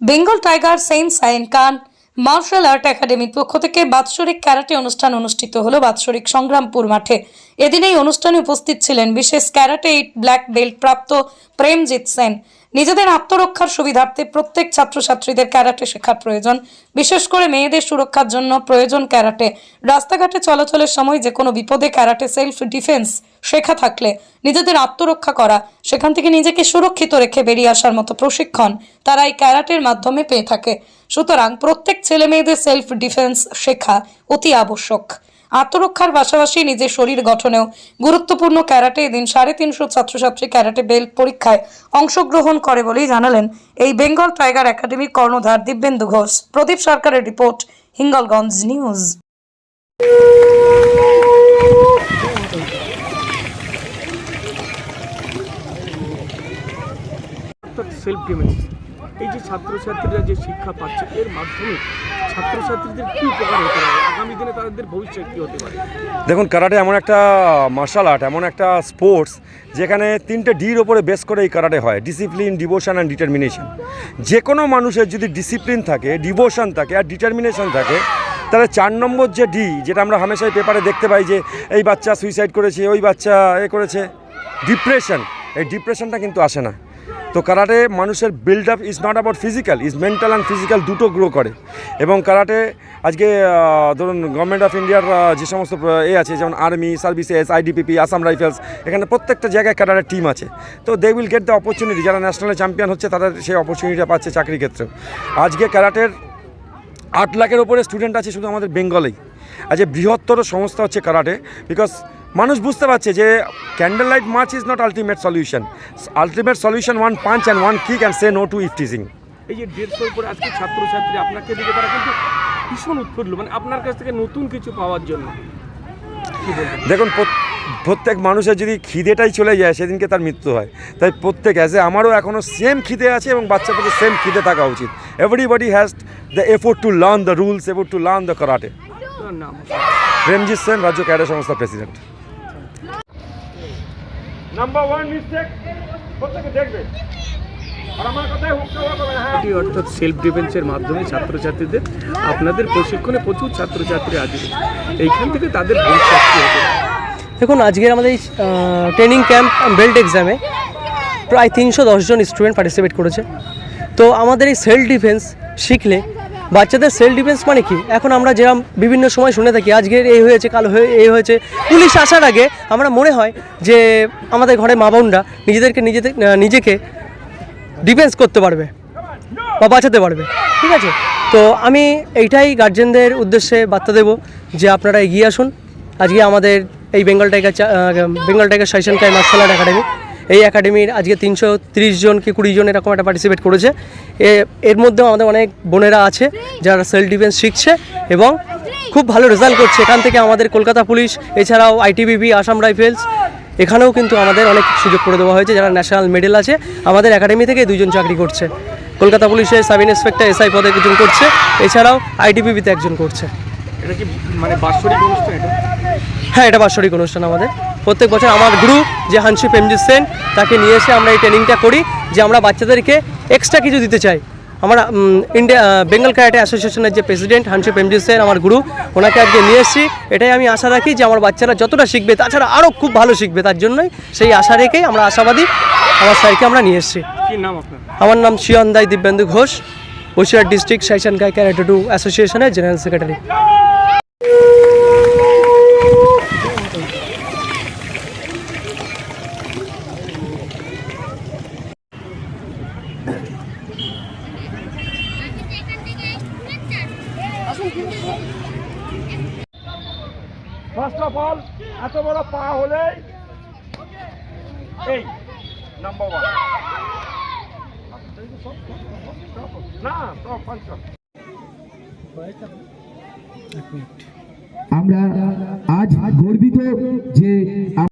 Bengal tiger সেন্ট সাইন কান মার্শাল আর্ট একাডেমির পক্ষ থেকে বাৎসরিক ক্যারাটে অনুষ্ঠান অনুষ্ঠিত হলো বাৎসরিক সংগ্রামপুর মাঠে। এদিন এই অনুষ্ঠানে উপস্থিত ছিলেন বিশেষ ক্যারাটে এইট ব্ল্যাক বেল্ট প্রাপ্ত প্রেমজিৎ সেন। নিজেদের আত্মরক্ষার সুবিধার্থে প্রত্যেক ছাত্রছাত্রীদের ক্যারাটে শেখার প্রয়োজন। বিশেষ করে মেয়েদের সুরক্ষার জন্য প্রয়োজন ক্যারাটে। রাস্তাঘাটে চলাচলের সময় যে কোনো বিপদে ক্যারাটে সেলফ ডিফেন্স শেখা থাকলে নিজেদের আত্মরক্ষা করা, সেখান থেকে নিজেকে সুরক্ষিত রেখে বেরিয়ে আসার মতো প্রশিক্ষণ তারা এই ক্যারাটের মাধ্যমে পেয়ে থাকে। সুতরাং প্রত্যেক ছেলে মেয়েদের সেলফ ডিফেন্স শেখা অতি আবশ্যক। আত্মরক্ষার পাশাপাশি নিজের শরীর গঠনেও গুরুত্বপূর্ণ ক্যারাটে এদিন সাড়ে তিনশো ছাত্রছাত্রী ক্যারাটে বেল্ট পরীক্ষায় অংশগ্রহণ করে বলেই জানালেন এই বেঙ্গল টাইগার একাডেমির কর্ণধার দিব্যেন্দু ঘোষ। প্রদীপ সরকারের রিপোর্ট, হিঙ্গলগঞ্জ নিউজ অর্থাৎ সেলফ ডিফেন্স এই যে ছাত্রছাত্রীরা যে শিক্ষা পাচ্ছে, এর মাধ্যমে ছাত্রছাত্রীদের কী উপকার হতে পারে? আগামী দিনে তাদের ভবিষ্যৎ কী হতে পারে? দেখুন, কারাটে এমন একটা মার্শাল আর্ট এমন একটা স্পোর্টস যেখানে তিনটে ডির ওপরে বেস করে এই কারাটে হয় ডিসিপ্লিন ডিভোশন অ্যান্ড ডিটারমিনেশন যে কোনো মানুষের যদি ডিসিপ্লিন থাকে ডিভোশন থাকে আর ডিটারমিনেশন থাকে, তাহলে চার নম্বর যে ডি যেটা আমরা হামেশাই পেপারে দেখতে পাই যে এই বাচ্চা সুইসাইড করেছে, ওই বাচ্চা এ করেছে ডিপ্রেশন এই ডিপ্রেশনটা কিন্তু আসে না। তো কারাটে মানুষের build up is not about physical is mental and physical দুটো গ্রো করে। এবং কারাটে আজকে ধরুন গভর্নমেন্ট অফ ইন্ডিয়ার যে সমস্ত এ আছে, যেমন army services ITBP Assam rifles এখানে প্রত্যেকটা জায়গায় কারাটের টিম আছে। তো they will get the opportunity যারা ন্যাশনালে চ্যাম্পিয়ন হচ্ছে, তাদের সেই অপরচুনিটিটা পাচ্ছে চাকরির ক্ষেত্রে আজকে কারাটের আট লাখের ওপরে স্টুডেন্ট আছে শুধু আমাদের বেঙ্গলেই আজ এই বৃহত্তর সংস্থা হচ্ছে কারাটে বিকজ মানুষ বুঝতে পারছে যে candle light march is not ultimate solution ultimate solution one punch and one kick and say no to eve teasing এই যে দেড়শোর উপরে আজকে ছাত্রছাত্রী আপনাকে দিকে তারা কিন্তু ভীষণ উৎফুল্ল মানে আপনার কাছ থেকে নতুন কিছু পাওয়ার জন্য। দেখুন প্রত্যেক মানুষের যদি খিদেটাই চলে যায় সেদিনকে তার মৃত্যু হয়। তাই প্রত্যেক অ্যাজ এ আমারও এখনও সেম খিদে আছে এবং বাচ্চাদের সেম খিদে থাকা উচিত। Everybody has the effort to learn the rules effort to learn the karate Premjit Sen রাজ্য ক্যাডে সংস্থার প্রেসিডেন্ট নাম্বার ওয়ান মিস্টেক প্রত্যেকে দেখবে। আর আমার কথাই হ্যাঁ। এটি অর্থাৎ সেলফ ডিফেন্সের মাধ্যমে ছাত্রছাত্রীদের আপনাদের প্রশিক্ষণে প্রচুর ছাত্রছাত্রী আসবে এইখান থেকে তাদের ভবিষ্যৎ দেখুন আজকের আমাদের এই ট্রেনিং ক্যাম্প বেল্ট এক্সামে প্রায় তিনশো দশজন স্টুডেন্ট পার্টিসিপেট করেছে। তো আমাদের এই সেলফ ডিফেন্স শিখলে বাচ্চাদের সেলফ ডিফেন্স মানে কি? এখন আমরা যেরকম বিভিন্ন সময় শুনে থাকি, আজকের এই হয়েছে, কাল হয়ে, এই হয়েছে। পুলিশ আসার আগে আমরা মনে হয় যে আমাদের ঘরে মা বোনরা নিজেদেরকে নিজেদের নিজেকে ডিফেন্স করতে পারবে বা বাঁচাতে পারবে, ঠিক আছে? তো আমি এইটাই গার্জেনদের উদ্দেশ্যে বার্তা দেব যে আপনারা এগিয়ে আসুন। আজকে আমাদের এই বেঙ্গল টাইগার বেঙ্গল টাইগার শাইশন কাই মার্শাল আর্ট একাডেমি এই একাডেমির আজকে তিনশো তিরিশ জন কি কুড়ি জন এরকম একটা পার্টিসিপেট করেছে। এ- এর মধ্যেও আমাদের অনেক বোনেরা আছে যারা সেলফ ডিফেন্স শিখছে এবং খুব ভালো রেজাল্ট করছে। এখান থেকে আমাদের কলকাতা পুলিশ এছাড়াও আইটিবিপি আসাম রাইফেলস এখানেও কিন্তু আমাদের অনেক সুযোগ করে দেওয়া হয়েছে। যারা ন্যাশনাল মেডেল আছে আমাদের একাডেমি থেকে দুজন চাকরি করছে। কলকাতা পুলিশের সাব ইন্সপেক্টর এসআই পদে একজন করছে এছাড়াও আইটিবিপিতে একজন করছে। এটা কি মানে বাৎসরিক অনুষ্ঠান এটা? হ্যাঁ এটা বাৎসরিক অনুষ্ঠান আমাদের। প্রত্যেক বছর আমার গ্রুপ যে হানসিপ এমজি সেন তাকে নিয়ে এসে আমরা এই ট্রেনিংটা করি যে আমরা বাচ্চাদেরকে এক্সট্রা কিছু দিতে চাই। আমরা ইন্ডিয়া বেঙ্গল ক্যারাটে অ্যাসোসিয়েশনের যে প্রেসিডেন্ট হানসিপ এমজি সেন আমার গুরু ওনাকে আজকে নিয়ে এসেছি। এটাই আমি আশা রাখি যে আমার বাচ্চারা যতটা শিখবে তাছাড়া আরও খুব ভালো শিখবে তার জন্যই সেই আশা রেখেই আমরা আশাবাদী আমার স্যারকে আমরা নিয়ে এসেছি। আমার নাম শিয়ন শিয়ন্দাই দিব্যেন্দু ঘোষ বসিরহাট ডিস্ট্রিক্ট শাইশান গাই ক্যারাটে টু অ্যাসোসিয়েশনের general secretary. First of all এত বড় পা হলে এই নাম্বার ওয়ান আমরা আজ গর্বিত যে